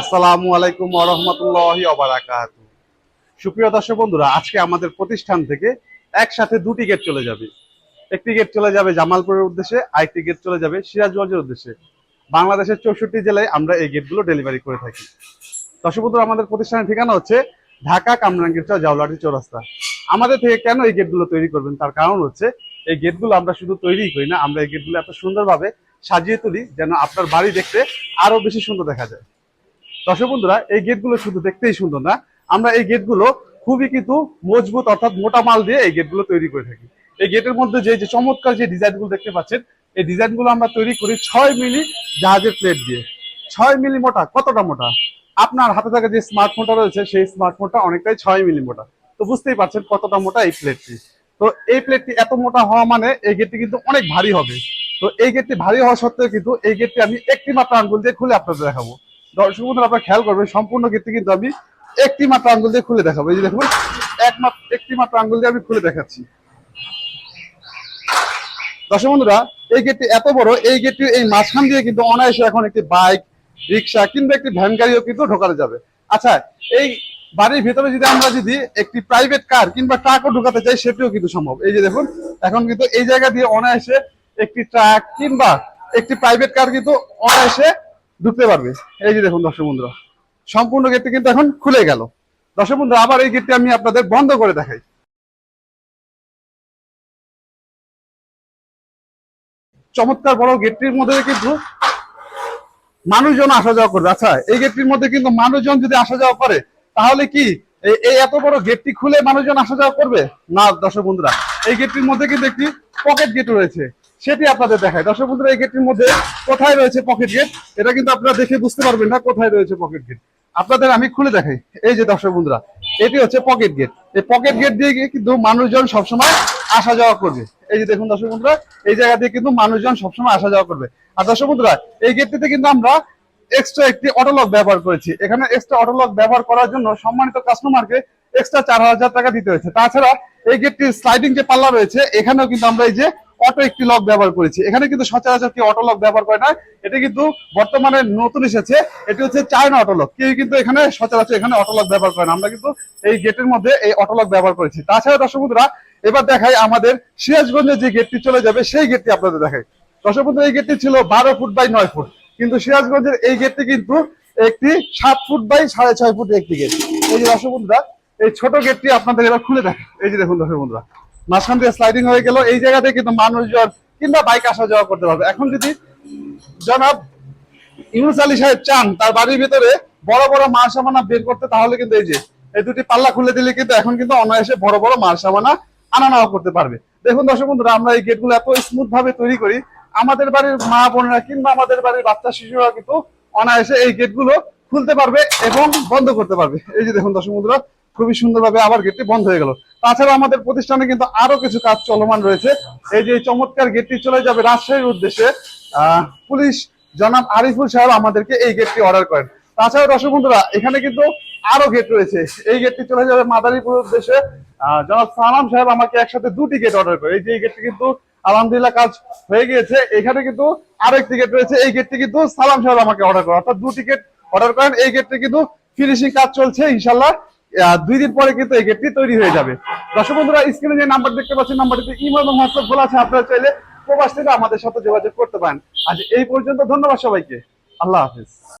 আসসালামু আলাইকুম ওরহমতুল্লাহি অবারাকাত সুপ্রিয় দর্শক বন্ধুরা, আজকে আমাদের প্রতিষ্ঠান থেকে একসাথে দুটি গেট চলে যাবে। একটি গেট চলে যাবে জামালপুরের উদ্দেশ্যে, আরেকটি গেট চলে যাবে সিরাজগঞ্জের উদ্দেশ্যে। বাংলাদেশের চৌষট্টি জেলায় আমরা এই গেটগুলো ডেলিভারি করে থাকি। দর্শক বন্ধুরা, আমাদের প্রতিষ্ঠানের ঠিকানা হচ্ছে ঢাকা কামরাঙ্গীরচা জাউলাটি চৌরাস্তা। আমাদের থেকে কেন এই গেটগুলো তৈরি করবেন? তার কারণ হচ্ছে এই গেটগুলো আমরা শুধু তৈরিই করি না, আমরা এই গেটগুলো এত সুন্দরভাবে সাজিয়ে তুলি যেন আপনার বাড়ি দেখতে আরও বেশি সুন্দর দেখা যায়। দর্শক বন্ধুরা, এই গেটগুলো শুধু দেখতেই সুন্দর না, আমরা এই গেটগুলো খুবই কিন্তু মজবুত অর্থাৎ মোটা মাল দিয়ে এই গেটগুলো তৈরি করে থাকি। এই গেটের মধ্যে যে যে চমৎকার যে ডিজাইনগুলো দেখতে পাচ্ছেন, এই ডিজাইনগুলো আমরা তৈরি করি ছয় মিলি জাহাজের প্লেট দিয়ে। ছয় মিলি মোটা, কতটা মোটা? আপনার হাতে থাকা যে স্মার্টফোনটা রয়েছে, সেই স্মার্টফোনটা অনেকটাই ছয় মিলি মোটা। তো বুঝতেই পারছেন কতটা মোটা এই প্লেটটি তো এই প্লেটটি এত মোটা হওয়া মানে এই গেটটি কিন্তু অনেক ভারী হবে। তো এই গেটটি ভারী হওয়া সত্ত্বেও কিন্তু এই গেটটি আমি একটি মাত্র আঙ্গুল দিয়ে খুলে আপনাদের দেখাবো। দর্শক বন্ধুরা, আপনারা খেয়াল করবেন, সম্পূর্ণ গেটটি কিন্তু আমি একটি মাত্র আঙ্গুল দিয়ে খুলে দেখাবো। এই যে দেখুন একটি মাত্র আঙ্গুল দিয়ে আমি খুলে দেখাচ্ছি। দর্শক বন্ধুরা, এই গেটটি এত বড়, এই গেটটি এই মাঝখান দিয়ে কিন্তু অনায়াসে এখন একটি বাইক, রিক্সা কিংবা একটি ভ্যান গাড়িও কিন্তু ঢোকানো যাবে। আচ্ছা এই বাড়ির ভেতরে যদি আমরা যদি একটি প্রাইভেট কার কিংবা ট্রাকও ঢোকাতে চাই, সেটিও কিন্তু সম্ভব। এই যে দেখুন, এখন কিন্তু এই জায়গা দিয়ে অনায়াসে একটি ট্রাক কিংবা একটি প্রাইভেট কার কিন্তু অনায়াসে ঢুকতে পারবে। এই যে দেখুন দর্শক বন্ধুরা, সম্পূর্ণ গেটটি কিন্তু এখন খুলে গেল। দর্শক বন্ধুরা, আবার এই গেটটি আমি আপনাদের বন্ধ করে দেখাই। চমৎকার বড় গেটটির মধ্যে কিন্তু মানুষজন আসা যাওয়া করবে। আচ্ছা এই গেটটির মধ্যে কিন্তু মানুষজন যদি আসা যাওয়া করে, তাহলে কি এই- এত বড় গেটটি খুলে মানুষজন আসা যাওয়া করবে? না, দর্শক বন্ধুরা, এই গেটটির মধ্যে কিন্তু একটি পকেট গেট রয়েছে। সেটি আপনাদের দেখায়। দর্শক বন্ধুরা, এই গেটটির মধ্যে কোথায় রয়েছে পকেট গেট এটা কিন্তু আপনারা দেখে বুঝতে পারবেন না কোথায় রয়েছে পকেট গেট আপনাদের আমি খুলে দেখাই। এই যে দর্শক বন্ধুরা, এটি হচ্ছে পকেট গেট এই পকেট গেট দিয়ে কিন্তু মানুষজন সবসময় আসা যাওয়া করবে। এই যে দেখুন দর্শক বন্ধুরা, এই জায়গা দিয়ে কিন্তু মানুষজন সবসময় আসা যাওয়া করবে। আর দর্শক বন্ধুরা, এই গেটটিতে কিন্তু আমরা এক্সট্রা একটি অটোলক ব্যবহার করেছি। এখানে এক্সট্রা অটোলক ব্যবহার করার জন্য সম্মানিত কাস্টমারকে এক্সট্রা চার হাজার টাকা দিতে হয়েছে। তাছাড়া এই গেটটির স্লাইডিং যে পাল্লা রয়েছে, এখানেও কিন্তু আমরা এই যে অটো একটি লক ব্যবহার করেছি। এখানে কিন্তু সচরাচর কি অটো লক ব্যবহার করে না। এটা কিন্তু বর্তমানে নতুন এসেছে। এটি হচ্ছে চায়না অটো লক কেউ কিন্তু এখানে সচরাচর এখানে অটো লক ব্যবহার করে না। আমরা কিন্তু এই গেটের মধ্যে এই অটো লক ব্যবহার করেছি। তাছাড়া দর্শক বন্ধুরা, এবার দেখাই আমাদের সিরাজগঞ্জে যে গেটটি চলে যাবে, সেই গেটটি আপনাদের দেখাই। দর্শক বন্ধুরা, এই গেটটি ছিল বারো ফুট বাই নয় ফুট। কিন্তু সিরাজগঞ্জের এই গেটটি কিন্তু একটি সাত ফুট বাই সাড়ে ছয় ফুট একটি গেট এই যে দর্শক বন্ধুরা, এই ছোট গেটটি আপনাদের এবার খুলে দেখে এই যে দেখুন দর্শক বন্ধুরা। মাঝখান দিয়ে স্লাইডিং হয়ে গেল। এই জায়গাতে কিন্তু মানুষজন কিংবা বাইক আসা যাওয়া করতে পারবে। এখন যদি জনাব ইউনুস আলী সাহেব চান তার বাড়ির ভিতরে বড় বড় মাল সামানা বের করতে, তাহলে কিন্তু এই যে এই দুটি পাল্লা খুলে দিলে কিন্তু এখন কিন্তু অনায়াসে বড় বড় মাল সামানা আনা নেওয়া করতে পারবে। দেখুন দর্শক বন্ধুরা, আমরা এই গেটগুলো এত স্মুথ ভাবে তৈরি করি, আমাদের বাড়ির মা বোনেরা কিংবা আমাদের বাড়ির বাচ্চা শিশুরা কিন্তু অনায়াসে এই গেটগুলো খুলতে পারবে এবং বন্ধ করতে পারবে। এই যে দেখুন দর্শক বন্ধুরা খুবই সুন্দরভাবে আবার গেটটি বন্ধ হয়ে গেল। তাছাড়া আমাদের প্রতিষ্ঠানে কিন্তু আরও কিছু কাজ চলমান রয়েছে। এই যে চমৎকার গেটটি চলে যাবে রাজশাহীর উদ্দেশ্যে পুলিশ জনাব আরিফুল সাহেব আমাদেরকে এই গেটটি অর্ডার করেন। তাছাড়া দর্শক বন্ধুরা, এখানে কিন্তু আরও গেট রয়েছে। এই গেটটি চলে যাবে মাদারীপুর উদ্দেশ্যে। জনাব সালাম সাহেব আমাকে একসাথে দুটি গেট অর্ডার করে। এই যে এই গেটটি কিন্তু আলহামদুলিল্লাহ কাজ হয়ে গিয়েছে। এখানে কিন্তু আরও একটি গেট রয়েছে। এই গেটটি কিন্তু সালাম সাহেব আমাকে অর্ডার করে অর্থাৎ দুটি গেট অর্ডার করেন। এই গেটটি কিন্তু ফিনিশিং কাজ চলছে ইনশাল্লাহ দুই দিন পরে কিন্তু এই গেটটি তৈরি হয়ে যাবে। দর্শক বন্ধুরা স্ক্রিনে যে নাম্বার দেখতে পাচ্ছেন নাম্বারটিতে ইমেল এবং হোয়াটসঅ্যাপ খোলা আছে, আপনারা চাইলে প্রবাস থেকে আমাদের সাথে যোগাযোগ করতে পারেন। আজ এই পর্যন্ত ধন্যবাদ সবাইকে। আল্লাহ হাফিজ।